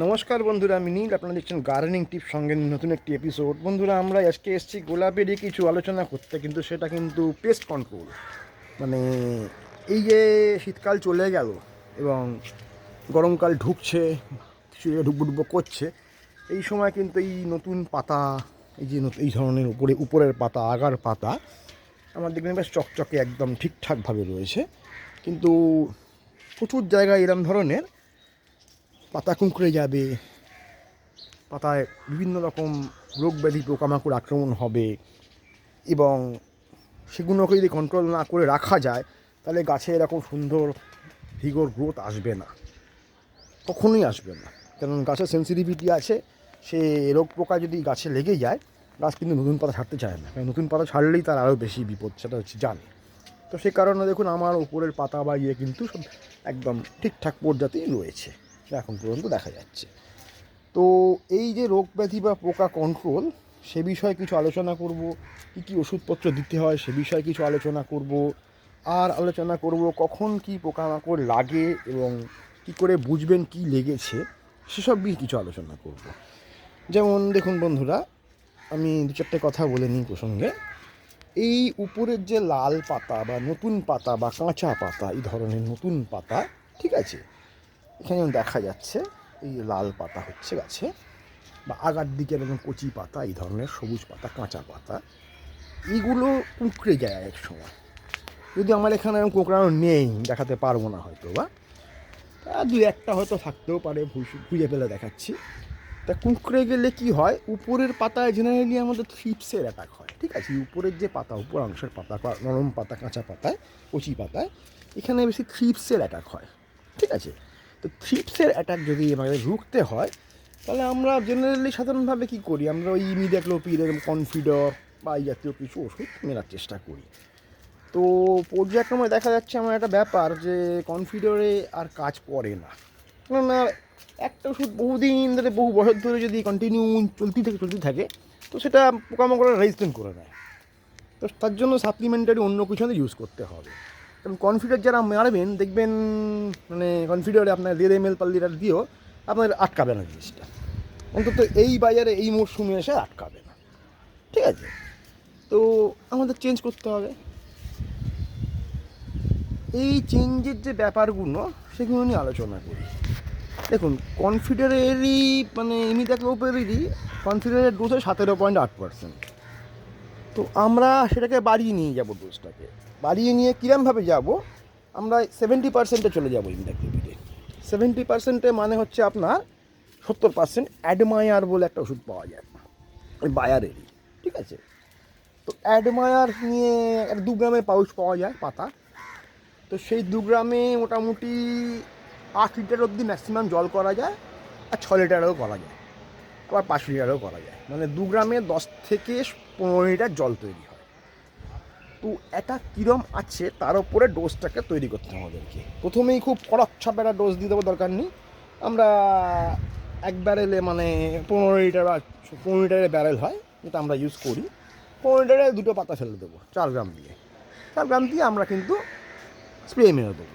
নমস্কার বন্ধুরা, আমি নীল, আপনারা দেখছেন গার্ডেনিং টিপ সঙ্গে নতুন একটি এপিসোড বন্ধুরা, আমরা আজকে এসেছি গোলাপেরই কিছু আলোচনা করতে, কিন্তু সেটা কিন্তু পেস্ট কন্ট্রোল মানে এই যে শীতকাল চলে গেল এবং গরমকাল ঢুকছে কিছু ঢুকবো ঢুকবো করছে, এই সময় কিন্তু এই নতুন পাতা, এই যে এই ধরনের উপরে, উপরের পাতা, আগার পাতা আমার দেখবেন বেশ চকচকে একদম ঠিকঠাকভাবে রয়েছে। কিন্তু প্রচুর জায়গায় এরম ধরনের পাতা কুঁকড়ে যাবে, পাতায় বিভিন্ন রকম রোগ ব্যাধি, পোকামাকড় আক্রমণ হবে এবং সেগুলোকে যদি কন্ট্রোল না করে রাখা যায়, তাহলে গাছে এরকম সুন্দর ভিগর গ্রোথ আসবে না। কখনোই আসবে না। কারণ গাছের সেন্সিটিভিটি আছে, সে রোগ পোকা যদি গাছে লেগে যায়, গাছ কিন্তু নতুন পাতা ছাড়তে চায় না। কারণ নতুন পাতা ছাড়লেই তার আরও বেশি বিপদ, সেটা হচ্ছে জানে। তো সে কারণে দেখুন, আমার উপরের পাতা বা ইয়ে কিন্তু সব একদম ঠিকঠাক পর্যাতেই রয়েছে। এখন পর্যন্ত দেখা যাচ্ছে। তো এই যে রোগ ব্যাধি বা পোকা কন্ট্রোল সে বিষয়ে কিছু আলোচনা করব, কী কী ওষুধপত্র দিতে হয়, সে বিষয়ে কিছু আলোচনা করব, আর আলোচনা করব কখন কি পোকামাকড় লাগে এবং কি করে বুঝবেন কি লেগেছে, সেসব নিয়ে কিছু আলোচনা করব। যেমন দেখুন বন্ধুরা, আমি দু চারটে কথা বলে নিই প্রসঙ্গে। এই উপরের যে লাল পাতা বা নতুন পাতা বা কাঁচা পাতা, এই ধরনের নতুন পাতা, ঠিক আছে? এখানে দেখা যাচ্ছে, এই লাল পাতা হচ্ছে গাছে, বা আগার দিকে এরকম কচি পাতা, এই ধরনের সবুজ পাতা, কাঁচা পাতা এইগুলো কুঁকড়ে যায় এক সময়। যদি আমার এখানে এরকম কোঁকড়ানো নেই, দেখাতে পারব না হয়তো বা। দু একটা হয়তো থাকতেও পারে খুঁজে পেলে দেখাচ্ছি। তা কুঁকড়ে গেলে কি হয়, উপরের পাতায় জেনারেলি আমাদের থ্রিপসের অ্যাটাক হয়, ঠিক আছে? উপরের যে পাতা, উপর অংশের পাতা নরম পাতা, কাঁচা পাতায় কচি পাতায় এখানে বেশি থ্রিপসের অ্যাটাক হয়, ঠিক আছে? তো থ্রিপসের অ্যাটাক যদি আমাদের রুখতে হয়, তাহলে আমরা জেনারেলি সাধারণভাবে কী করি? আমরা ওই ইমিডাক্লোপিড এরকম কনফিডর বা এই জাতীয় কিছু ওষুধ মেলার চেষ্টা করি। তো পর্যায়ক্রমে দেখা যাচ্ছে আমার একটা ব্যাপার যে কনফিডরে আর কাজ করে না। কেননা একটা ওষুধ বহুদিন ধরে, বহু বছর ধরে যদি কন্টিনিউ চলতে থাকে চলতে থাকে, তো সেটা পোকামাকড় রেজিস্ট্যান্ট করে নেয়। তো তার জন্য সাপ্লিমেন্টারি অন্য কিছু ইউজ করতে হবে। কারণ কনফিডার যারা মারবেন, দেখবেন মানে কনফিডারে আপনার দেড় এম এল পার লিটার দিয়েও আপনার আটকাবে না জিনিসটা। অন্তত এই বাজারে, এই মরশুমে এসে আটকাবে না। ঠিক আছে? তো আমাদের চেঞ্জ করতে হবে। এই চেঞ্জের যে ব্যাপারগুলো, সেগুলো নিয়ে আলোচনা করি। দেখুন কনফিডারেরই মানে ইমিদাক্লোপেরই কনফিডারের ডোজ সতেরো পয়েন্ট আট পার্সেন্ট তো আমরা সেটাকে বাড়িয়ে নিয়ে যাব ডোজটাকে বাড়িয়ে নিয়ে কীরমভাবে যাব? আমরা সেভেন্টি পার্সেন্টে চলে যাব ইমিদাক্লোপিডে সেভেন্টি পার্সেন্টে মানে হচ্ছে আপনার সত্তর পার্সেন্ট অ্যাডমায়ার বলে একটা ওষুধ পাওয়া যায়। ওই বায়ারেরই, ঠিক আছে? তো অ্যাডমায়ার নিয়ে একটা দু গ্রামে পাউচ পাওয়া যায়, পাতা। তো সেই দু গ্রামে মোটামুটি আট লিটার অবধি ম্যাক্সিমাম জল করা যায়, আর ছ লিটারও করা যায়। আবার পাঁচ লিটারও করা যায়। মানে দু গ্রামে দশ থেকে পনেরো লিটার জল তৈরি হয়। তো এটা কীরম আছে, তার উপরে ডোজটাকে তৈরি করতে হবে আমাদেরকে। প্রথমেই খুব কড়াচ্ছাপ একটা ডোজ দিয়ে দেবো দরকার নেই। আমরা এক ব্যারেলে মানে পনেরো লিটার বা পনেরো লিটারের ব্যারেল হয়, যেটা আমরা ইউজ করি। পনেরো লিটারে দুটো পাতা ফেলে দেবো, চার গ্রাম দিয়ে। চার গ্রাম দিয়ে আমরা কিন্তু স্প্রে মেরে দেবো।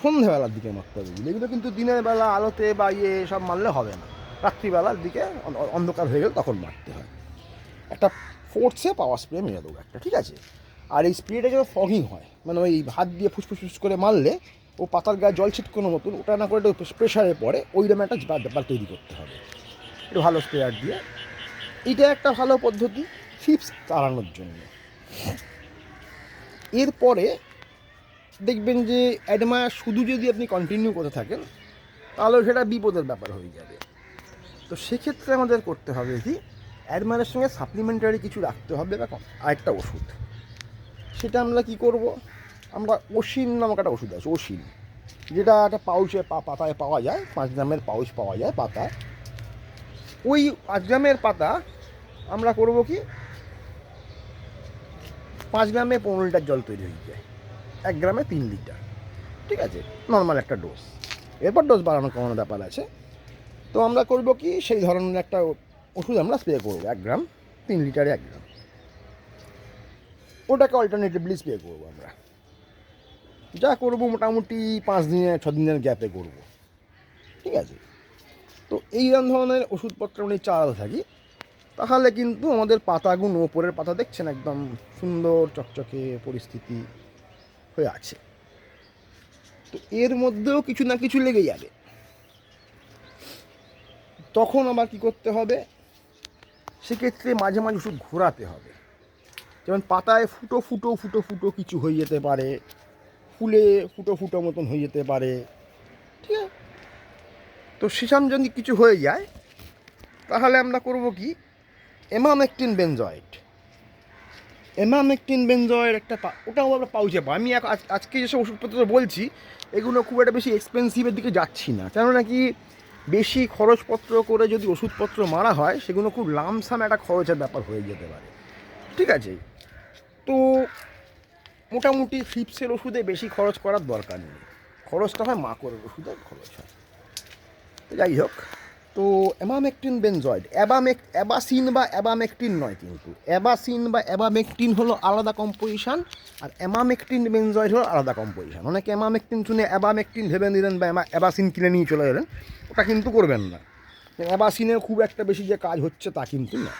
সন্ধেবেলার দিকে মারতে হবে এগুলো কিন্তু দিনের বেলা আলোতে বা ইয়ে সব মারলে হবে না। রাত্রিবেলার দিকে অন্ধকার হয়ে গেলে তখন মারতে হয়। একটা ফোর্সে পাওয়ার স্প্রে মেরে দেবো একটা, ঠিক আছে? আর এই স্প্রেটা যেন ফগিং হয় মানে ওই হাত দিয়ে ফুসফুস ফুস করে মারলে ও পাতার গায়ে জল ছিটকোনো মতন, ওটা না করে প্রেশারে পড়ে ওই রকম একটা ব্যাপার তৈরি করতে হবে। একটু ভালো স্প্রেয়ার দিয়ে। এটা একটা ভালো পদ্ধতি ফিপস তাড়ানোর জন্য। এরপরে দেখবেন যে অ্যাডমায়ার শুধু যদি আপনি কন্টিনিউ করতে থাকেন, তাহলে সেটা বিপদের ব্যাপার হয়ে যাবে। তো সেক্ষেত্রে আমাদের করতে হবে কি অ্যাডমায়ারের সঙ্গে সাপ্লিমেন্টারি কিছু রাখতে হবে বা আরেকটা ওষুধ। সেটা আমরা কি করব? আমরা ওশিন নামক একটা ওষুধ আছে ওশিন যেটা একটা পাউচে পাতায় পাওয়া যায়, পাঁচ গ্রামের পাউচ পাওয়া যায়, পাতা। ওই পাঁচ গ্রামের পাতা আমরা করব কি? পাঁচ গ্রামে পনেরো লিটার জল তৈরি হয়ে যায়। এক গ্রামে তিন লিটার। ঠিক আছে? নর্মাল একটা ডোজ। এরপর ডোজ বাড়ানো কমানো ব্যাপার আছে। তো আমরা করব কি? সেই ধরনের একটা ওষুধ আমরা স্প্রে করব। এক গ্রাম, তিন লিটারে এক গ্রাম। ওটাকে অল্টারনেটিভলি স্প্রে করব আমরা। যা করব মোটামুটি পাঁচ দিনের ছ দিনের গ্যাপে করব। ঠিক আছে? তো এই ধরনের ওষুধপত্র আমরা চালাতে থাকি। তাহলে কিন্তু আমাদের পাতাগুলো ওপরের পাতা দেখছেন একদম সুন্দর চকচকে পরিস্থিতি হয়ে আছে। তো এর মধ্যেও কিছু না কিছু লেগে যাবে। তখন আবার কি করতে হবে? সেক্ষেত্রে মাঝে মাঝে ওষুধ ঘোরাতে হবে। যেমন পাতায় ফুটো ফুটো ফুটো ফুটো কিছু হয়ে যেতে পারে, ফুলে ফুটো ফুটো মতন হয়ে যেতে পারে, ঠিক আছে? তো সেসব যদি কিছু হয়ে যায়, তাহলে আমরা করব কি? এমাম এমামেকটিন বেনজয়েড। এমামেকটিন বেনজয়েড একটা ওটাও আমরা পাউচে পাই আমি আজকে যেসব ওষুধপত্র বলছি, এগুলো খুব একটা বেশি এক্সপেন্সিভের দিকে যাচ্ছি না। কেন নাকি বেশি খরচপত্র করে যদি ওষুধপত্র মারা হয়, সেগুলো খুব লামসাম একটা খরচের ব্যাপার হয়ে যেতে পারে। ঠিক আছে? তো মোটামুটি ফিপসের ওষুধে বেশি খরচ করার দরকার নেই। খরচটা হয় মাকড়ের ওষুধের খরচ হয়। যাই হোক, তো অ্যাবামেকটিন বেনজয়েড, অ্যাবামেক অ্যাবাসিন বা অ্যাবামেকটিন নয় কিন্তু। অ্যাবাসিন বা অ্যাবামেকটিন হলো আলাদা কম্পোজিশান আর অ্যামামেকটিন বেনজয়েড হলো আলাদা কম্পোজিশান। অনেকে অ্যামামেকটিন শুনে অ্যাবামেকটিন ভেবে নিলেন বা অ্যাবাসিন কিনে নিয়ে চলে গেলেন, ওটা কিন্তু করবেন না। অ্যাবাসিনের খুব একটা বেশি যে কাজ হচ্ছে তা কিন্তু না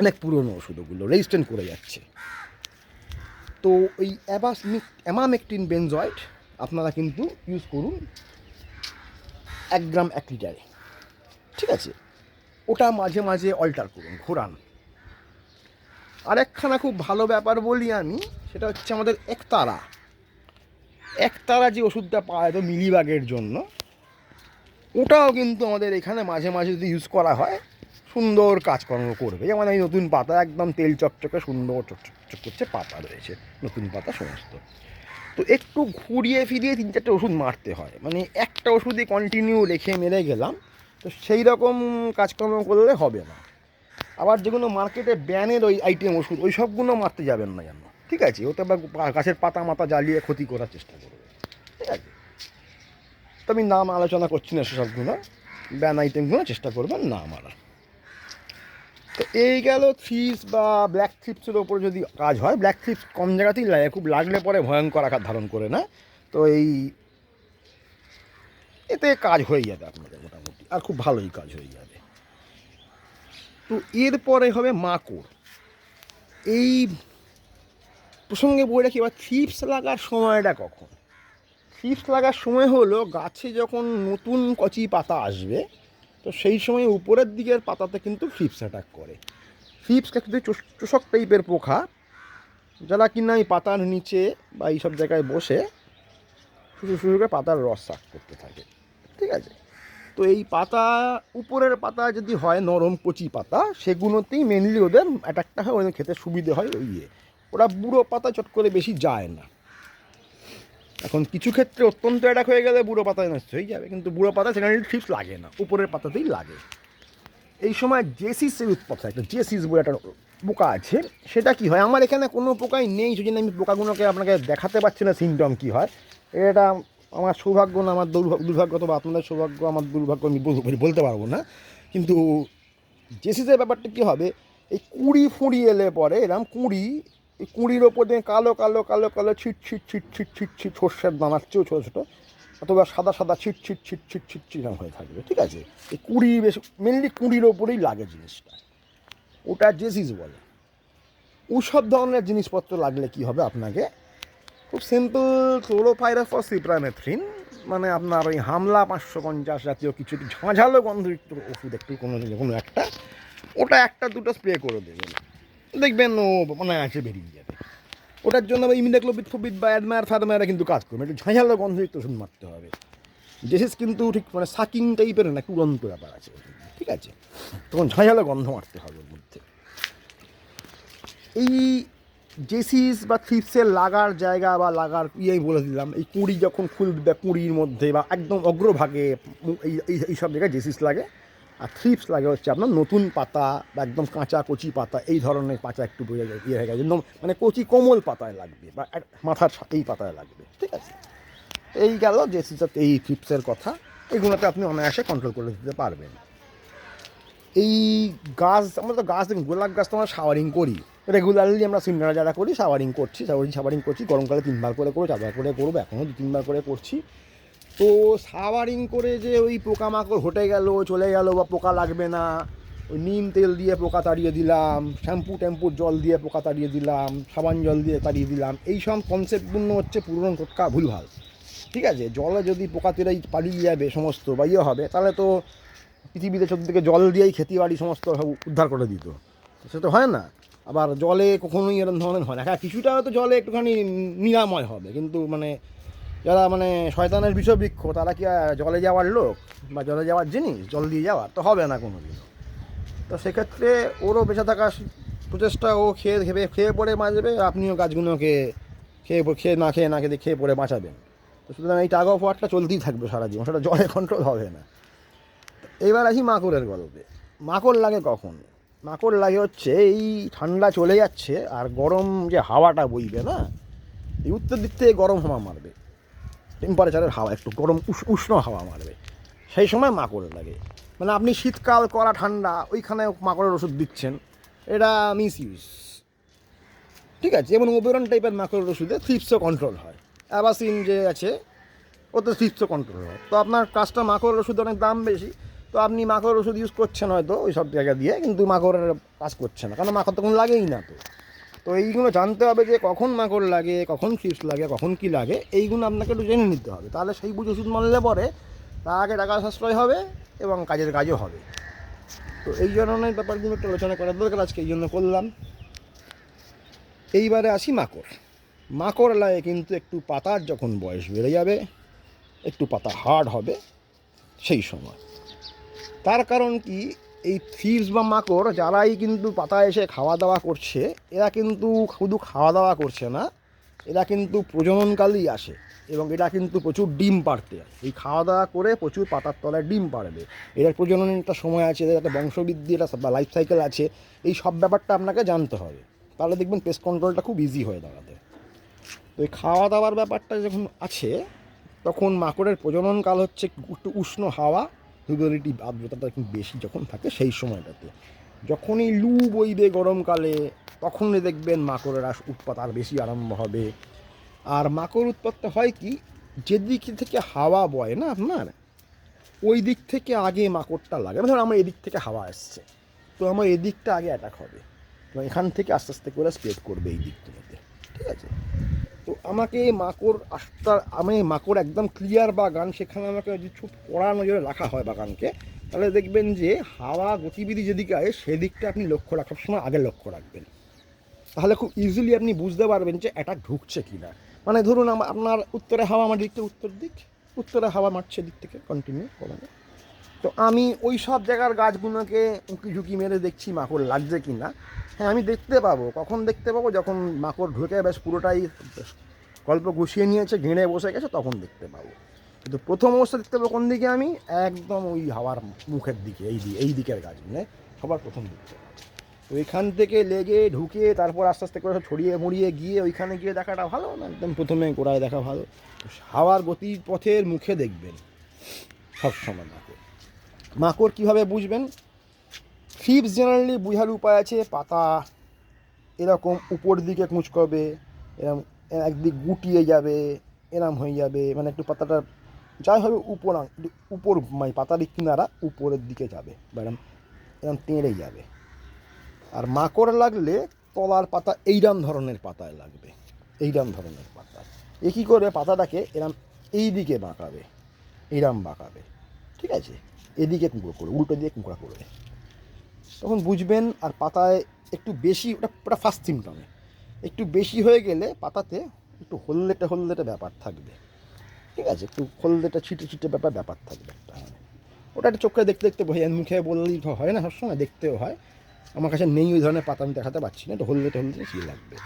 অনেক পুরনো ওষুধ ওগুলো রেজিস্ট্যান্ট করে যাচ্ছে। তো ওই অ্যাবাসমিক অ্যামামেকটিন বেনজয়েড আপনারা কিন্তু ইউজ করুন এক গ্রাম এক লিটারে। ঠিক আছে? ওটা মাঝে মাঝে অল্টার করুন, ঘোরান। আরেকখানা খুব ভালো ব্যাপার বলি আমি, সেটা হচ্ছে আমাদের একতারা। একতারা যে ওষুধটা পাওয়া যেত মিলিবাগের জন্য, ওটাও কিন্তু আমাদের এখানে মাঝে মাঝে যদি ইউজ করা হয় সুন্দর কাজকর্ম করবে। যেমন এই নতুন পাতা একদম তেল চকচকে সুন্দর চকচক করছে, পাতা রয়েছে, নতুন পাতা সমস্ত। তো একটু ঘুরিয়ে ফিরিয়ে তিন চারটে ওষুধ মারতে হয়। মানে একটা ওষুধই কন্টিনিউ রেখে মেরে গেলাম, তো সেই রকম কাজকর্ম করলে হবে না। আবার যেগুলো মার্কেটে ব্যানের ওই আইটেম ওষুধ, ওই সবগুলো মারতে যাবেন না যেন। ঠিক আছে? ওতে আবার গাছের পাতা মাতা জ্বালিয়ে ক্ষতি করার চেষ্টা করবে। ঠিক আছে? তো আমি নাম আলোচনা করছি না সেসবগুলো। ব্যান আইটেমগুলো চেষ্টা করবেন না মারা তো এই গেল থ্রিপস বা ব্ল্যাক থ্রিপসের ওপর যদি কাজ হয়, ব্ল্যাক থ্রিপস কম জায়গাতেই লাগে, খুব লাগলে পরে ভয়ঙ্কর আকার ধারণ করে না? তো এই এতে কাজ হয়ে যাবে আপনাদের মোটামুটি, আর খুব ভালোই কাজ হয়ে যাবে। তো এরপরে হবে মাকড়। এই প্রসঙ্গে বলে রাখি, এবার থ্রিপস লাগার সময়টা কখন? থ্রিপস লাগার সময় হলো গাছে যখন নতুন কচি পাতা আসবে তো সেই সময় উপরের দিকের পাতাতে কিন্তু ফ্লিপস অ্যাটাক করে। ফ্লিপস কিন্তু চোষ- চোষক টাইপের পোকা, যারা কিনা এই পাতার নিচে বা এইসব জায়গায় বসে শুধু শুরু করে পাতার রস সাক করতে থাকে। ঠিক আছে? তো এই পাতা, উপরের পাতা যদি হয় নরম কচি পাতা, সেগুলোতেই মেনলি ওদের অ্যাটাকটা হয়, ওদের খেতে সুবিধে হয় ওই ইয়ে। ওরা বুড়ো পাতা চট করে বেশি যায় না। এখন কিছু ক্ষেত্রে অত্যন্ত অ্যাটাক হয়ে গেলে বুড়ো পাতায় নষ্ট হয়ে যাবে, কিন্তু বুড়ো পাতা সেখানে ঠিক লাগে না, উপরের পাতাতেই লাগে। এই সময় জেসিসের উৎপাদ হয় একটা জেসিস বলে একটা পোকা আছে, সেটা কি হয়? আমার এখানে কোনো পোকাই নেই, সেই জন্য আমি পোকাগুলোকে আপনাকে দেখাতে পারছি না সিমটম কী হয়। এটা আমার সৌভাগ্য না, আমার দুর্ভাগ্য দুর্ভাগ্য অথবা আপনাদের সৌভাগ্য, আমার দুর্ভাগ্য আমি বলতে পারব না। কিন্তু জেসিসের ব্যাপারটা কী হবে? এই কুড়ি ফুঁড়ি এলে পরে এরম কুড়ি এই কুড়ির ওপর দিয়ে কালো কালো কালো কালো ছিট ছিট ছিট ছিট ছিট ছিট সর্ষের দানার চেয়েও ছোটো ছোটো, অথবা সাদা সাদা ছিট ছিট ছিট ছিট ছিট এরকম হয়ে থাকবে, ঠিক আছে? এই কুড়ি বেশ মেনলি কুড়ির ওপরেই লাগে জিনিসটা। ওটা জেসিস বলে। ওসব ধরনের জিনিসপত্র লাগলে কি হবে আপনাকে? খুব সিম্পল ক্লোরোফাইরাফস সিপ্রামেথ্রিন মানে আপনার ওই হামলা পাঁচশো পঞ্চাশ জাতীয় কিছু ঝাঁঝালো গন্ধযুক্ত ওষুধ একটু কোনো কোনো একটা। ওটা একটা, দুটো স্প্রে করে দেবেন। দেখবেন ও মানে আছে বেরিয়ে যাবে। ওটার জন্য আবার ইমিডাক্লোপিড ফোবিড বা অ্যাডমায়ার ফ্যাডমায়ারা কিন্তু কাজ করবে একটু ঝাঁঝালো গন্ধযুক্ত ওষুধ মারতে হবে। জেসিস কিন্তু ঠিক মানে সাকিং টাইপের না একটু উড়ন্ত ব্যাপার আছে। ঠিক আছে? তখন ঝাঁঝালো গন্ধ মারতে হবে ওর মধ্যে। এই জেসিস বা থ্রিপসের লাগার জায়গা বা লাগার ইয়েই বলে দিলাম। এই কুঁড়ি যখন খুলবে, কুঁড়ির মধ্যে বা একদম অগ্রভাগে এই, এই- এই জায়গায় জেসিস লাগে। আর থ্রিপস লাগে হচ্ছে আপনার নতুন পাতা বা একদম কাঁচা কচি পাতা, এই ধরনের পাতা একটু বোঝা যায় ইয়ে হয়ে গেছে। ন- মানে কচি কোমল পাতায় লাগবে বা মাথার এই পাতায় লাগবে, ঠিক আছে? এই গেল জেসিস এই থ্রিপসের কথা। এগুলোতে আপনি অনায়াসে কন্ট্রোল করে দিতে পারবেন। এই গাছ, আমরা তো গাছ দেখুন, গোলাপ গাছ তো আমরা শাওয়ারিং করি। রেগুলারলি আমরা সিমনারা যারা করি শাওয়ারিং করছি শাওয়ারিং শাওয়ারিং করছি, গরমকালে তিনবার করে করব চারবার করে করব, এখনও দু তিনবার করে করছি। তো সাওয়ারিং করে যে ওই পোকামাকড় হটে গেল, চলে গেল বা পোকা লাগবে না, ওই নিম তেল দিয়ে পোকা তাড়িয়ে দিলাম, শ্যাম্পু ট্যাম্পুর জল দিয়ে পোকা তাড়িয়ে দিলাম, সাবান জল দিয়ে তাড়িয়ে দিলাম, এই সব কনসেপ্টগুলো হচ্ছে পুরনো টোটকা ভুলভাল। ঠিক আছে? জলে যদি পোকা তেরাই পালিয়ে যাবে সমস্ত বা ইয়ে হবে, তাহলে তো পৃথিবীতে চোদ্দিকে জল দিয়েই খেতি বাড়ি সমস্ত উদ্ধার করে দিত। সে তো হয় না। আবার জলে কখনোই এরকম ধরনের হয় না। হ্যাঁ কিছুটা হয়তো জলে একটুখানি নিরাময় হবে, কিন্তু মানে যারা মানে শয়তানের বিষবৃক্ষ, তারা কি জলে যাওয়ার লোক বা জলে যাওয়ার জিনিস? জল দিয়ে যাওয়ার? তো হবে না কোনো দিন তো সেক্ষেত্রে ওরও বেঁচে থাকার প্রচেষ্টা ও খেয়ে খেয়ে খেয়ে পড়ে বাঁচবে, আপনিও গাছগুলোকে খেয়ে খেয়ে না খেয়ে না খেয়ে খেয়ে পড়ে বাঁচাবেন। তো সুতরাং এই টাগ অফ ওয়ারটা চলতেই থাকবে সারা জীবন, সেটা জলে কন্ট্রোল হবে না। এবার আসি মাকড়ের গল্পে। মাকড় লাগে কখন? মাকড় লাগে হচ্ছে এই ঠান্ডা চলে যাচ্ছে আর গরম যে হাওয়াটা বইবে না, এই উত্তর দিক থেকে গরম হাওয়া মারবে। টেম্পারেচারের হাওয়া, একটু গরম উষ- উষ্ণ হাওয়া মারবে। সেই সময় মাকড় লাগে। মানে আপনি শীতকাল করা ঠান্ডা, ওইখানে মাকড়ের ওষুধ দিচ্ছেন, এটা মিস ইউজ ঠিক আছে, যেমন ওবেরন টাইপের মাকড়ের ওষুধে থ্রিপসও কন্ট্রোল হয়। অ্যাবাসিন যে আছে, ওতে থ্রিপসও কন্ট্রোল হয়। তো আপনার কাজটা মাকড়ের ওষুধ অনেক দাম বেশি। তো আপনি মাকড়ের ওষুধ ইউজ করছেন হয়তো ওই সব জায়গা দিয়ে, কিন্তু মাকড়ের কাজ করছে না। কারণ মাকড় তখন লাগেই না তো। তো এইগুলো জানতে হবে যে কখন মাকড় লাগে, কখন ফিপস লাগে, কখন কি লাগে, এইগুলো আপনাকে একটু জেনে নিতে হবে। তাহলে সেই বুঝে ওষুধ মারলে পরে তার আগে টাকা সাশ্রয় হবে এবং কাজের কাজও হবে। তো এই ধরনের ব্যাপারগুলো একটু আলোচনা করার দরকার, আজকে এই জন্য করলাম। এইবারে আসি মাকড়। মাকড় লাগে কিন্তু একটু পাতার যখন বয়স বেড়ে যাবে, একটু পাতা হার্ড হবে সেই সময়। তার কারণ কি? এই থিপস বা মাকড় যারাই কিন্তু পাতা এসে খাওয়া দাওয়া করছে, এরা কিন্তু শুধু খাওয়া দাওয়া করছে না, এরা কিন্তু প্রজননকালেই আসে এবং এটা কিন্তু প্রচুর ডিম পাড়তে। এই খাওয়া দাওয়া করে প্রচুর পাতার তলায় ডিম পাড়বে। এর প্রজননের একটা সময় আছে, এদের একটা বংশবৃদ্ধি একটা বা লাইফ সাইকেল আছে, এই সব ব্যাপারটা আপনাকে জানতে হবে। তাহলে দেখবেন পেস্ট কন্ট্রোলটা খুব ইজি হয়ে দাঁড়াতে তো এই খাওয়া দাওয়ার ব্যাপারটা যখন আছে, তখন মাকড়ের প্রজননকাল হচ্ছে একটু উষ্ণ হাওয়া হিউমিডিটি আর্দ্রতাটা একটু বেশি যখন থাকে সেই সময়টাতে। যখনই লু বইবে গরমকালে, তখনই দেখবেন মাকড়ের উৎপাত আর বেশি আরম্ভ হবে। আর মাকড় উৎপাতটা হয় কি, যেদিক থেকে হাওয়া বয় না আপনার, ওই দিক থেকে আগে মাকড়টা লাগে। ধরুন আমার এদিক থেকে হাওয়া আসছে, তো আমার এদিকটা আগে অ্যাটাক হবে। এবং এখান থেকে আস্তে আস্তে করে স্প্রেড করবে এই দিকগুলোতে। ঠিক আছে? তো আমাকে মাকড় আস্তা, আমি মাকড় একদম ক্লিয়ার বাগান, সেখানে আমাকে খুব কড়া নজরে রাখা হয় বাগানকে। তাহলে দেখবেন যে হাওয়া গতিবিধি যেদিকে আছে সেদিকটা আপনি লক্ষ্য রাখার সময় আগে লক্ষ্য রাখবেন। তাহলে খুব ইজিলি আপনি বুঝতে পারবেন যে অ্যাটাক ঢুকছে কি না মানে ধরুন আপনার উত্তরে হাওয়া আমার দিক থেকে উত্তর দিক, উত্তরে হাওয়া মারছে দিক থেকে কন্টিনিউ কমানো তো আমি ওই সব জায়গার গাছগুলোকে উঁকি ঝুঁকি মেরে দেখছি মাকড় লাগছে কি না। হ্যাঁ আমি দেখতে পাবো। কখন দেখতে পাবো? যখন মাকড় ঢুকে বেশ পুরোটাই গল্প গুছিয়ে নিয়েছে, ঘেঁড়ে বসে গেছে, তখন দেখতে পাবো। কিন্তু প্রথম অবস্থা দেখতে পাবো কোন দিকে আমি? একদম ওই হাওয়ার মুখের দিকে, এই দিকে এই দিকের গাছ মানে সবার প্রথম দিকে তো এখান থেকে লেগে ঢুকে তারপর আস্তে আস্তে করে ছড়িয়ে মুড়িয়ে গিয়ে ওইখানে গিয়ে দেখাটা ভালো না? একদম প্রথমে গোড়ায় দেখা ভালো। হাওয়ার গতির পথের মুখে দেখবেন। সবসময় মাকড়। মাকড় কীভাবে বুঝবেন? ফিপস জেনারেলি বুঝার উপায় আছে, পাতা এরকম উপর দিকে কুঁচকবে এরকম একদিক গুটিয়ে যাবে, এরম হয়ে যাবে মানে একটু পাতাটা যাই হবে উপর উপর মানে পাতার কিনারা উপরের দিকে যাবে, বা এরম এরম তেড়ে যাবে। আর মাকড় লাগলে তলার পাতা এইরাম ধরনের পাতায় লাগবে, এইরাম ধরনের পাতা। এ কী করে পাতাটাকে এরম এই দিকে বাঁকাবে এইরাম বাঁকাবে, ঠিক আছে? এদিকে কুঁকড়ো করবে উল্টো দিয়ে কুঁকড়া করবে তখন বুঝবেন আর পাতায় একটু বেশি, ওটা ওটা ফার্স্ট সিমটমে একটু বেশি হয়ে গেলে পাতাতে একটু হলদেটা হলদেটা ব্যাপার থাকবে। ঠিক আছে? একটু হলদেটা, ছিটে ছিটে ব্যাপার ব্যাপার থাকবে একটা। ওটা একটা চোখে দেখতে দেখতে যায়। মুখে বললেই তো হয় না সবসময়, দেখতেও হয়। আমার কাছে নেই ওই ধরনের পাতা, আমি দেখাতে পারছি না। একটু হলদেটে হলদেটে কী লাগবে।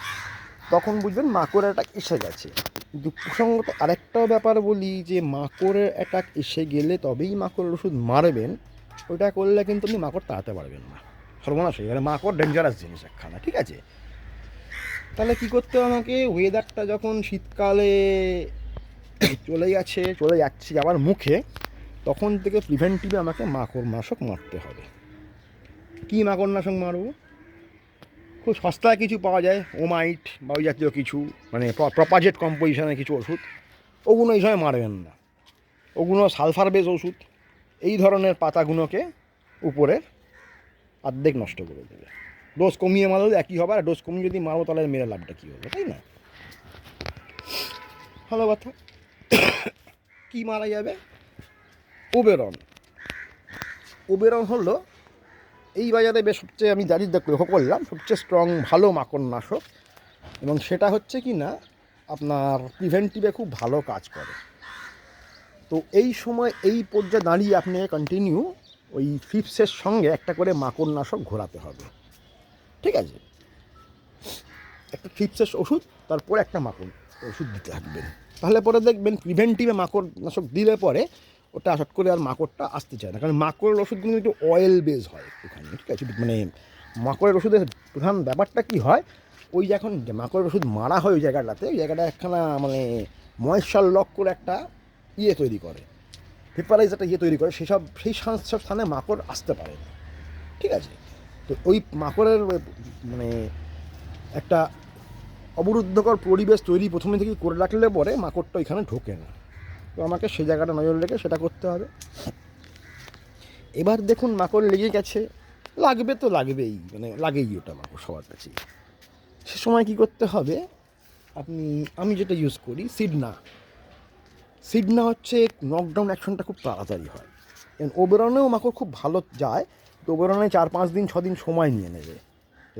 তখন বুঝবেন মাকড়ের অ্যাটাক এসে গেছে। কিন্তু প্রসঙ্গত আরেকটাও ব্যাপার বলি যে, মাকড়ের অ্যাটাক এসে গেলে তবেই মাকড়ের ওষুধ মারবেন, ওটা করলে কিন্তু আপনি মাকড় তাড়াতে পারবেন না। সর্বনাশ হয়ে গেলে, মাকড় ডেঞ্জারাস জিনিস একখানা, ঠিক আছে? তাহলে কি করতে হবে আমাকে? ওয়েদারটা যখন শীতকালে চলে গেছে, চলে যাচ্ছে আবার মুখে, তখন থেকে প্রিভেন্টিভে আমাকে মাকড় নাশক মারতে হবে। কী মাকড় নাশক মারবো? খুব সস্তায় কিছু পাওয়া যায় ওমাইট বা ওই জাতীয় কিছু মানে প্রপাজেট কম্পোজিশনের কিছু ওষুধ। ওগুলো এই সময় মারবেন না। ওগুলো সালফার বেস ওষুধ, এই ধরনের পাতাগুলোকে উপরের অর্ধেক নষ্ট করে দেবে। ডোজ কমিয়ে মারলে একই হবে, আর ডোজ কমিয়ে যদি মারো তাহলে মেরে লাভটা কী হবে, তাই না? ভালো কথা। কী মারা যাবে? ওবেরন ওবেরন হলো এই বাজারে বেশ সবচেয়ে আমি দাঁড়িয়ে লক্ষ্য করলাম, সবচেয়ে স্ট্রং ভালো মাকড় নাশক এবং সেটা হচ্ছে কি না, আপনার প্রিভেন্টিভে খুব ভালো কাজ করে। তো এই সময় এই পর্যায়ে দাঁড়িয়ে আপনি কন্টিনিউ ওই ফিপসের সঙ্গে একটা করে মাকড় নাশক ঘোরাতে হবে। ঠিক আছে? একটা ফিপসের ওষুধ, তারপরে একটা মাকড় ওষুধ দিতে থাকবেন। তাহলে পরে দেখবেন প্রিভেন্টিভে মাকড় নাশক দিলে পরে ওটা হঠাৎ করে আর মাকড়টা আসতে চায় না। কারণ মাকড়ের ওষুধগুলো একটু অয়েল বেস হয় একটুখানি, ঠিক আছে? মানে মাকড়ের ওষুধের প্রধান ব্যাপারটা কি হয়? ওই যখন মাকড়ের ওষুধ মারা হয় ওই জায়গাটাতে, ওই জায়গাটা একখানা মানে ময়েশ্চার লক করে একটা ইয়ে তৈরি করে ভেপারাইজ একটা ইয়ে তৈরি করে, সেসব, সেই সব স্থানে মাকড় আসতে পারে না, ঠিক আছে? তো ওই মাকড়ের মানে একটা অবরুদ্ধকর পরিবেশ তৈরি প্রথমে থেকে করে রাখলে পরে মাকড়টা ওইখানে ঢোকে না। তো আমাকে সেই জায়গাটা নজর রেখে সেটা করতে হবে। এবার দেখুন মাকড় লেগে গেছে। লাগবে তো লাগবেই মানে লাগেই ওটা মাকড় সবার কাছেই। সে সময় কী করতে হবে? আপনি, আমি যেটা ইউজ করি, সিডনা। সিডনা হচ্ছে নকডাউন অ্যাকশনটা খুব তাড়াতাড়ি হয়। ওবেরনেও মাকড় খুব ভালো যায়, তো ওবেরনে চার পাঁচ দিন, ছ দিন সময় নিয়ে নেবে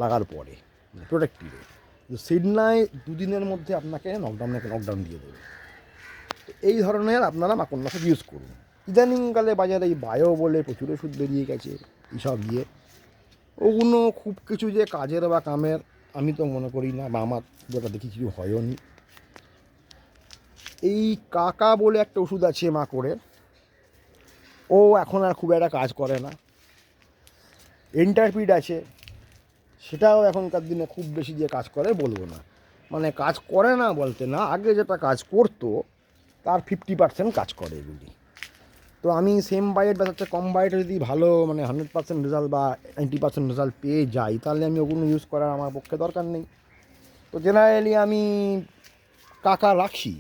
লাগার পরে প্রোটেক্টিভে তো সিডনায় দুদিনের মধ্যে আপনাকে নকডাউনে নকডাউন দিয়ে দেবে। এই ধরনের আপনারা মাকড়নাশক ইউজ করুন। ইদানিংকালে বাজারে এই বায়ো বলে প্রচুর ওষুধ বেরিয়ে গেছে, এইসব দিয়ে। ওগুলো খুব কিছু যে কাজের বা কামের, আমি তো মনে করি না, বা আমার যেটা দেখি কিছু হয়ও নি। এই কাকা বলে একটা ওষুধ আছে মাকড়ের, ও এখন আর খুব একটা কাজ করে না। এন্টারপিড আছে, সেটাও এখনকার দিনে খুব বেশি যে কাজ করে বলব না। মানে কাজ করে না বলতে না, আগে যেটা কাজ করতো তার ফিফটি পার্সেন্ট কাজ করে এগুলি। তো আমি সেম বাজেট বা হচ্ছে কম বাজেটে যদি ভালো মানে হান্ড্রেড পার্সেন্ট রেজাল্ট বা নাইনটি পার্সেন্ট রেজাল্ট পেয়ে যাই, তাহলে আমি ওগুলো ইউজ করার আমার পক্ষে দরকার নেই। তো জেনারেলি আমি কাকা রাখি,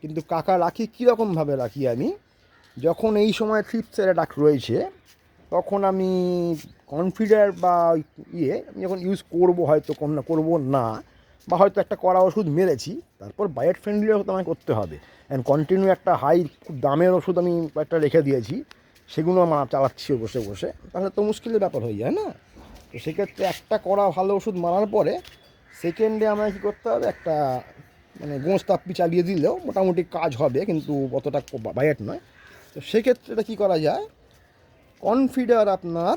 কিন্তু কাকা রাখি কীরকমভাবে রাখি আমি, যখন এই সময় থ্রিপসের ডাক রয়েছে, তখন আমি কনফিডার বা ইয়ে আমি যখন ইউজ করব হয়তো কোন না, করব না, বা হয়তো একটা কড়া ওষুধ মেরেছি, তারপর বাজেট ফ্রেন্ডলিও ওষুধ আমাকে করতে হবে। অ্যান্ড কন্টিনিউ একটা হাই দামের ওষুধ আমি একটা রেখে দিয়েছি, সেগুলো আমার চালাচ্ছি বসে বসে। তাহলে তো মুশকিলের ব্যাপার হয়ে যায় না? তো সেক্ষেত্রে একটা কড়া ভালো ওষুধ মারার পরে সেকেন্ডে আমাকে কী করতে হবে? একটা মানে গোঁজ তাপ্পি চালিয়ে দিলেও মোটামুটি কাজ হবে, কিন্তু অতটা বাজেট নয়। তো সেক্ষেত্রে এটা কী করা যায়? কনফিডার আপনার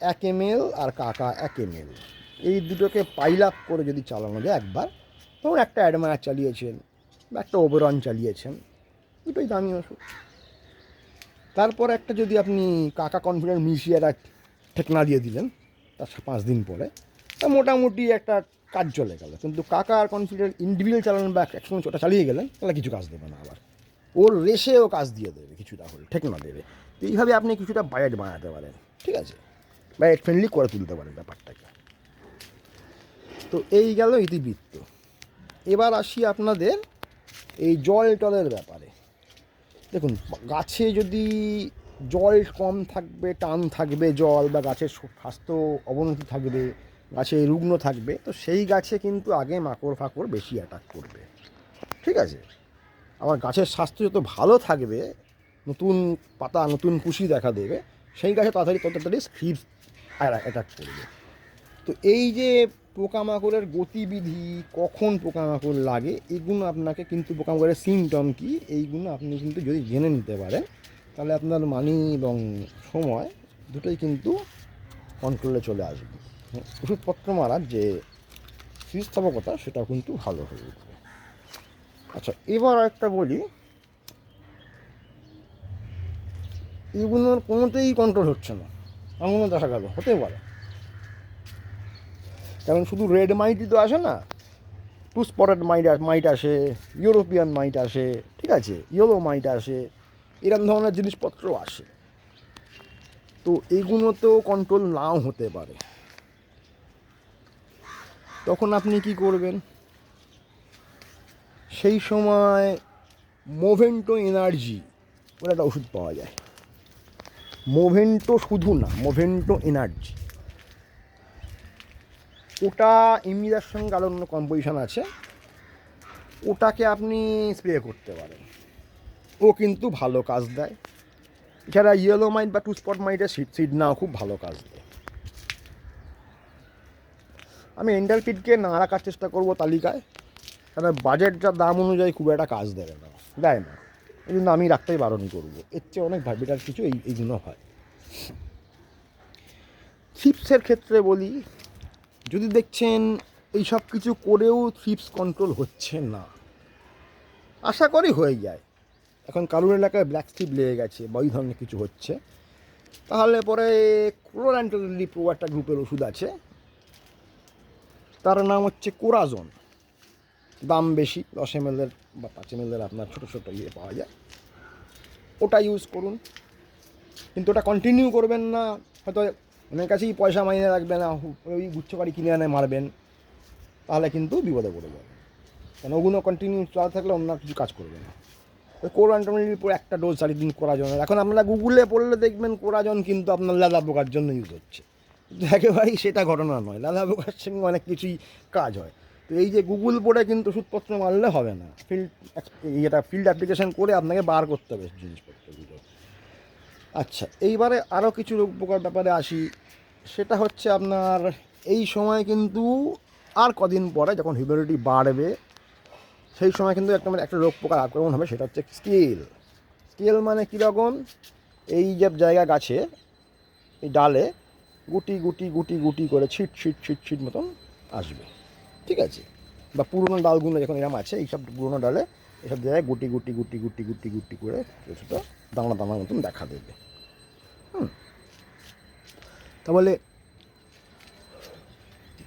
এক এম আর কাকা এক এম এল এই দুটোকে পাইল আপ করে যদি চালানো যায় একবার, ধরুন একটা অ্যাডমায়ার চালিয়েছেন। একটা ওবেরন চালিয়েছেন। দুটোই দামি ওষুধ। তারপর একটা যদি আপনি কাকা কনফিডেন্ট মিশিয়ে একটা ঠেকনা দিয়ে দিলেন, তার পাঁচ দিন পরে, তা মোটামুটি একটা কাজ চলে গেল। কিন্তু কাকা আর কনফিডেন্ট ইন্ডিভিজুয়াল চালানো বা একসঙ্গে ওটা চালিয়ে গেলেন, তাহলে কিছু কাজ দেবে না আবার। ওর রেসেও কাজ দিয়ে দেবে কিছুটা হলে, ঠেকনা দেবে। তো এইভাবে আপনি কিছুটা বাজেট বানাতে পারেন, ঠিক আছে? বাজেট ফ্রেন্ডলি করে তুলতে পারেন ব্যাপারটাকে। তো এই গেল ইতিবৃত্ত। এবার আসি আপনাদের এই জল টলের ব্যাপারে। দেখুন, গাছে যদি জল কম থাকবে, টান থাকবে জল বা গাছের স্বাস্থ্য অবনতি থাকবে, গাছে রুগ্ন থাকবে, তো সেই গাছে কিন্তু আগে মাকড় ফাকড় বেশি অ্যাটাক করবে। ঠিক আছে? আবার গাছের স্বাস্থ্য যত ভালো থাকবে, নতুন পাতা, নতুন কুশি দেখা দেবে, সেই গাছে তাড়াতাড়ি, তত তাড়াতাড়ি স্ক্রিপ অ্যাটাক করবে। তো এই যে পোকামাকড়ের গতিবিধি, কখন পোকামাকড় লাগে, এগুলো আপনাকে কিন্তু পোকামাকড়ের সিমটম কি, এইগুলো আপনি কিন্তু যদি জেনে নিতে পারেন, তাহলে আপনার মানি এবং সময় দুটোই কিন্তু কন্ট্রোলে চলে আসবে। ওষুধপত্র মারার যে স্থিতিস্থাপকতা সেটাও কিন্তু ভালো হয়ে উঠবে। আচ্ছা এবার একটা বলি। এগুলোর কোনোতেই কন্ট্রোল হচ্ছে না। এমনও দেখা গেল হতে পারে। কারণ শুধু রেড মাইটই তো আসে না। টু স্পটেড মাইট মাইট আসে ইউরোপিয়ান মাইট আসে, ঠিক আছে? ইয়েলো মাইট আসে এরকম ধরনের জিনিসপত্র আসে। তো এগুলোতেও কন্ট্রোল নাও হতে পারে। তখন আপনি কি করবেন? সেই সময় মোভেন্টো এনার্জি বলে একটা ওষুধ পাওয়া যায়। মোভেন্টো শুধু না মোভেন্টো এনার্জি ওটা ইমিদার সঙ্গে আরও অন্য কম্পোজিশন আছে। ওটাকে আপনি স্প্রে করতে পারেন। ও কিন্তু ভালো কাজ দেয়। এছাড়া ইয়েলো মাইট বা টু স্পট মাইটের সিড সিড নাও খুব ভালো কাজ দেয়। আমি এন্ডারপিডকে না রাখার চেষ্টা করব তালিকায়। কারণ বাজেট যা দাম অনুযায়ী খুব একটা কাজ দেবে না। দেয় না। এই জন্য আমি রাখতেই বারণ করব। এর চেয়ে অনেক বেটার কিছু এই এইগুলো হয়। চিপসের ক্ষেত্রে বলি যদি দেখছেন এই সব কিছু করেও থ্রিপস কন্ট্রোল হচ্ছে না, আশা করি হয়ে যায়। এখন কারুর এলাকায় ব্ল্যাক স্ট্রিপ লেগে গেছে বা ওই ধরনের কিছু হচ্ছে। তাহলে পরে ক্লোরান্টোলি প্রো একটা গ্রুপের ওষুধ আছে। তার নাম হচ্ছে কোরাজন দাম বেশি, দশ এম এর বা পাঁচ এম এর আপনার ছোটো ছোটো ইয়ে পাওয়া যায়। ওটা ইউজ করুন। কিন্তু ওটা কন্টিনিউ করবেন না, হয়তো অনেক কাছেই পয়সা মাইনে রাখবেন না ওই গুচ্ছকারি কিনে আনে মারবেন, তাহলে কিন্তু বিপদে পড়ে যাবে। কেন, ওগুলো কন্টিনিউ চলা থাকলে অন্য কিছু কাজ করবে না। কোরান্টমির উপর একটা ডোজ চারিদিন কোরাজন এখন আপনারা গুগলে পড়লে দেখবেন কোরাজন কিন্তু আপনার লাদা পোকার জন্য ইউজ হচ্ছে। একেবারেই সেটা ঘটনা নয়, লাদা পোকার সঙ্গে অনেক কিছুই কাজ হয়। তো এই যে গুগল পড়ে কিন্তু ওষুধপত্র মারলে হবে না। ফিল্ড ইয়েটা ফিল্ড অ্যাপ্লিকেশন করে আপনাকে বার করতে হবে জিনিসপত্রগুলো। আচ্ছা এইবারে আরও কিছু রোগ পোকার ব্যাপারে আসি। সেটা হচ্ছে আপনার এই সময় কিন্তু আর কদিন পরে যখন হিউমিডিটি বাড়বে, সেই সময় কিন্তু একটা মানে একটা রোগ পোকার আক্রমণ হবে, সেটা হচ্ছে স্কেল স্কেল মানে কীরকম এই যে জায়গা গাছে, এই ডালে গুটি গুটি গুটি গুটি করে ছিট ছিট ছিট ছিট মতন আসবে। ঠিক আছে? বা পুরোনো ডালগুলো যখন এরকম আছে, এইসব পুরোনো ডালে এসব জায়গায় গুটি গুটি গুটি গুটি গুটি গুটি করে ছোটো ছোটো দানা দানার মতন দেখা দেবে। হুম। তাহলে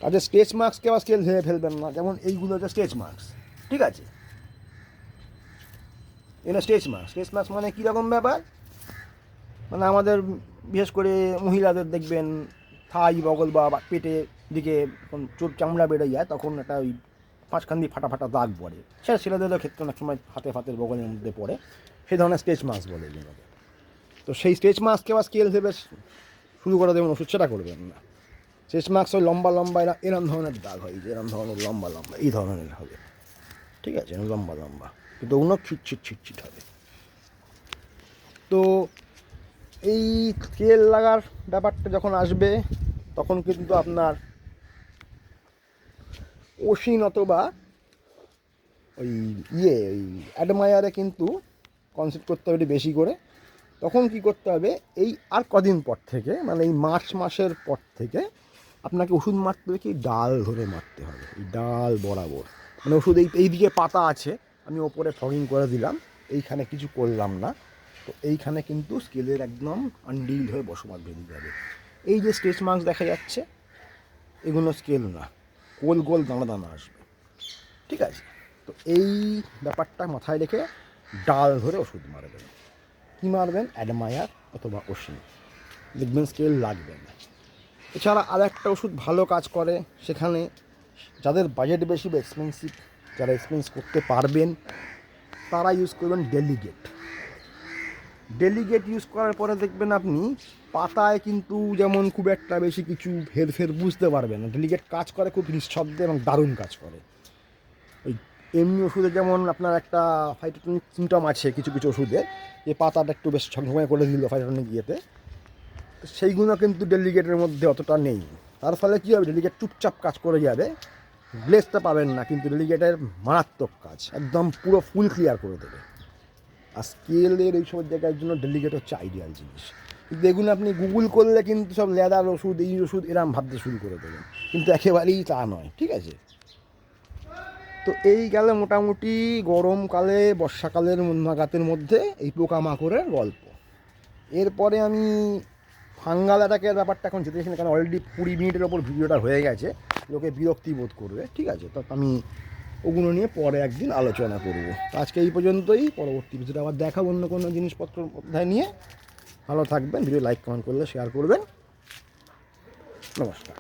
তাদের স্কেচ মার্কসকে আবার স্কেল ভেবে ফেলবেন না, যেমন এইগুলো হচ্ছে স্কেচ মার্কস ঠিক আছে? এটা স্টেজ মার্কস স্টেজ মার্কস মানে কীরকম ব্যাপার? মানে আমাদের বিশেষ করে মহিলাদের দেখবেন, থাই বগল বা পেটে দিকে চোট চামড়া বেড়ে যায়, তখন একটা ওই পাঁচখান দিয়ে ফাটা ফাটা দাগ পড়ে। সেটা ছেলেদেরও ক্ষেত্রে অনেক সময় হাতে ফাতের বগলের মধ্যে পড়ে। সেই ধরনের স্টেজ মাস্ক বলে এগুলোকে তো সেই স্টেজ মাস্ককে আবার স্কেল ভেবে শুরু করে দেবেন ওষুধ, সেটা করবেন না। স্টেজ মাস্ক ওই লম্বা লম্বা, এরা এরম ধরনের দাগ হয় যে এরম ধরনের লম্বা লম্বা, এই ধরনের হবে। ঠিক আছে? লম্বা লম্বা। কিন্তু ওগুলো ছিট ছিট হবে। তো এই স্কেল লাগার ব্যাপারটা যখন আসবে, তখন কিন্তু আপনার অসীন অথবা ওই ইয়ে ওই অ্যাডমায়ারে কিন্তু কনসেপ্ট করতে হবে বেশি করে। তখন কি করতে হবে? এই আর কদিন পর থেকে মানে এই মার্চ মাসের পর থেকে আপনাকে ওষুধ মারতে হবে কি? ডাল ধরে মারতে হবে। এই ডাল বরাবর। মানে ওষুধ এই এইদিকে পাতা আছে, আমি ওপরে ফগিং করে দিলাম, এইখানে কিছু করলাম না। তো এইখানে কিন্তু স্কেলের একদম আনডিল হয়ে বসবাস বেরিয়ে যাবে। এই যে স্টেচ মার্কস দেখা যাচ্ছে, এগুলো স্কেল না। গোল গোল দানা দানা আসবে। ঠিক আছে? তো এই ব্যাপারটা মাথায় রেখে ডাল ধরে ওষুধ মারবেন। কী মারবেন? অ্যাডমায়ার অথবা ওষুধ দেখবেন স্কেল লাগবে না। এছাড়া আর একটা ওষুধ ভালো কাজ করে, সেখানে যাদের বাজেট বেশি বা এক্সপেন্সিভ যারা এক্সপেন্স করতে পারবেন, তারা ইউজ করবেন ডেলিগেট ডেলিগেট ইউজ করার পরে দেখবেন আপনি পাতায় কিন্তু যেমন খুব একটা বেশি কিছু হেরফের বুঝতে পারবেন না। ডেলিগেট কাজ করে খুব নিঃশব্দে এবং দারুণ কাজ করে। ওই এমনি ওষুধে যেমন আপনার একটা ফাইটোটনিক সিমটম আছে কিছু কিছু ওষুধে যে পাতাটা একটু বেশ ঝকঝকে করে দিল ফাইটোটনিক ইয়েতে। সেইগুলো কিন্তু ডেলিগেটের মধ্যে অতটা নেই। তার ফলে কী হবে? ডেলিগেট চুপচাপ কাজ করে যাবে। গ্লেসটা পাবেন না, কিন্তু ডেলিগেটের মারাত্মক কাজ। একদম পুরো ফুল ক্লিয়ার করে দেবে। আর স্কেলের এই সব জায়গার জন্য ডেলিগেট হচ্ছে আইডিয়াল জিনিস। এগুলো আপনি গুগল করলে কিন্তু সব লেদার ওষুধ, এই ওষুধ এরম ভাবতে শুরু করে দেবেন কিন্তু একেবারেই তা নয়, ঠিক আছে? তো এই গেলে মোটামুটি গরমকালে, বর্ষাকালের নাগাতের মধ্যে এই পোকামাকড়ের গল্প। এরপরে আমি ফাঙ্গাল অ্যাটাকের ব্যাপারটা এখন যেতে কারণ অলরেডি কুড়ি মিনিটের ওপর ভিডিওটা হয়ে গেছে। লোকে বিরক্তি বোধ করবে, ঠিক আছে? তো আমি ওগুলো নিয়ে পরে একদিন আলোচনা করব। আজকে এই পর্যন্তই, পরবর্তী ভিডিওটা আবার দেখাবো অন্য কোনো জিনিসপত্র অধ্যায় নিয়ে। ভালো থাকবেন ভিডিও লাইক কমেন্ট করলে শেয়ার করবেন। নমস্কার।